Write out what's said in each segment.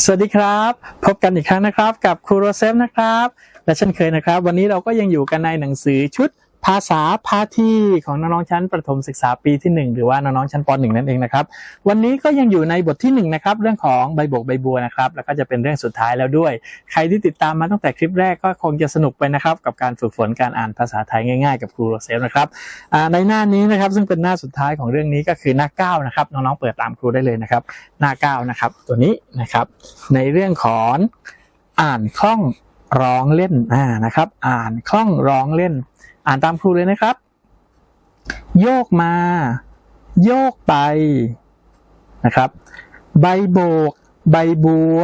สวัสดีครับ พบกันอีกครั้งนะครับ กับครูโรเซฟนะครับ และเช่นเคยนะครับ วันนี้เราก็ยังอยู่กันในหนังสือชุด ภาษาพาที่ของน้องๆชั้นประถมศึกษาปีที่ 1 หรือว่าน้องๆชั้นป .1 นั่นเองนะครับ วันนี้ก็ยังอยู่ในบทที่1นะครับเรื่องของใบบกใบบัวนะครับ แล้วก็จะเป็นเรื่องสุดท้ายแล้วด้วย ใครที่ติดตามมาตั้งแต่คลิปแรกก็คงจะสนุกไปนะครับ กับการฝึกฝนการอ่านภาษาไทยง่ายๆ กับครูโรเซฟนะครับในหน้านี้นะครับซึ่งเป็นหน้าสุดท้ายของเรื่องนี้ก็คือหน้าเก้านะครับน้องๆเปิดตามครูได้เลยนะครับ หน้าเก้านะครับตัวนี้นะครับ ในเรื่องของอ่านคล่อง ร้องเล่นอ่านะครับ อ่านคล่องร้องเล่น อ่านตามครูเลยนะครับ โยกมา โยกไปนะครับ ใบโบก ใบบัว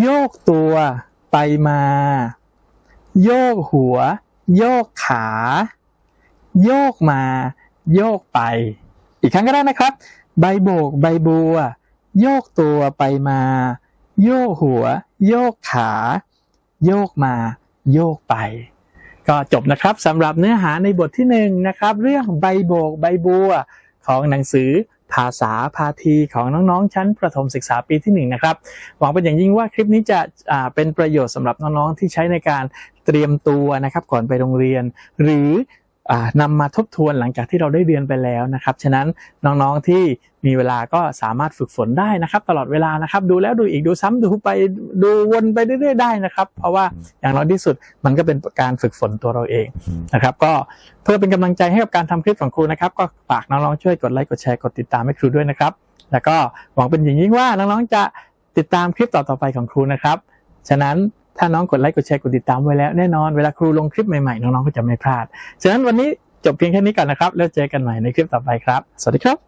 โยกตัวไปมา โยกหัว โยกขา โยกมา โยกไป อีกครั้งก็ได้นะครับ ใบโบก ใบบัว โยกตัวไปมา โยกหัว โยกขา โยกมาโยกไป ก็จบนะครับสำหรับเนื้อหาในบทที่หนึ่งนะครับ เรื่องใบโบกใบบัวของหนังสือภาษาพาทีของน้องๆ ชั้นประถมศึกษาปีที่หนึ่งนะครับ หวังเป็นอย่างยิ่งว่าคลิปนี้จะเป็นประโยชน์สำหรับน้องๆ ที่ใช้ในการเตรียมตัวนะครับก่อนไปโรงเรียน หรือ นำมาทบทวนหลังจากที่เราได้เรียนไปแล้วนะครับ ฉะนั้นน้องๆที่มีเวลาก็สามารถฝึกฝนได้นะครับ ตลอดเวลานะครับ ดูแล้วดูอีกดูซ้ำดูไปดูวนไปเรื่อยๆได้นะครับ เพราะว่าอย่างน้อยที่สุดมันก็เป็นการฝึกฝนตัวเราเองนะครับ ก็เพื่อเป็นกำลังใจให้กับการทำคลิปของครูนะครับ ก็ฝากน้องๆช่วยกดไลค์กดแชร์กดติดตามให้ครูด้วยนะครับ แล้วก็หวังเป็นอย่างยิ่งว่าน้องๆจะติดตามคลิปต่อๆไปของครูนะครับ ฉะนั้น ถ้าน้องกดไลค์กดแชร์กดติดตามไว้แล้วแน่นอนเวลาครูลงคลิปใหม่ๆน้องๆก็จะไม่พลาด ฉะนั้นวันนี้จบเพียงแค่นี้ก่อนนะครับ แล้วเจอกันใหม่ในคลิปต่อไปครับ สวัสดีครับ